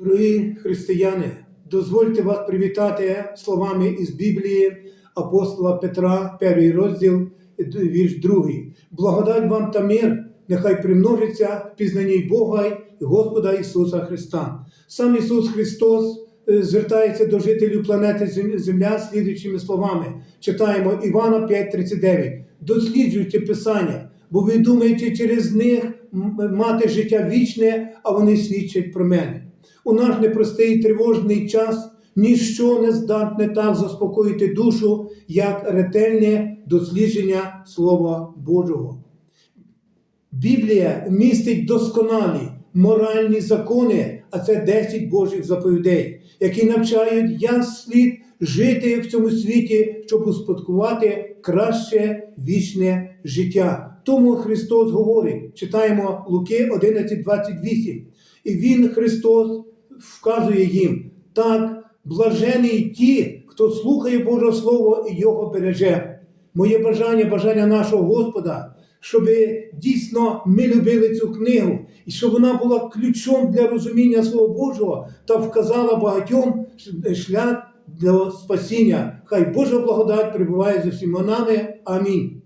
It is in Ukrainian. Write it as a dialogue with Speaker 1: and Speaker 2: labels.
Speaker 1: Дорогі християни, дозвольте вас привітати словами із Біблії апостола Петра, перший розділ, вірш другий. Благодать вам та мир, нехай примножиться в пізнанні Бога і Господа Ісуса Христа. Сам Ісус Христос е, звертається до жителів планети Земля слідуючими словами. Читаємо Івана 5:39. Досліджуйте Писання, бо ви думаєте через них мати життя вічне, а вони свідчать про мене. У наш непростий тривожний час ніщо не здатне так заспокоїти душу, як ретельне дослідження Слова Божого. Біблія містить досконалі моральні закони, а це 10 Божих заповідей, які навчають, як слід жити в цьому світі, щоб успадкувати краще вічне життя. Тому Христос говорить, читаємо Луки 11:28. І Він, Христос, вказує їм, так, блажені ті, хто слухає Боже Слово і його береже. Моє бажання, бажання нашого Господа, щоб дійсно ми любили цю книгу, і щоб вона була ключом для розуміння Слова Божого та вказала багатьом шлях для спасіння. Хай Божа благодать перебуває за всіма нами. Амінь.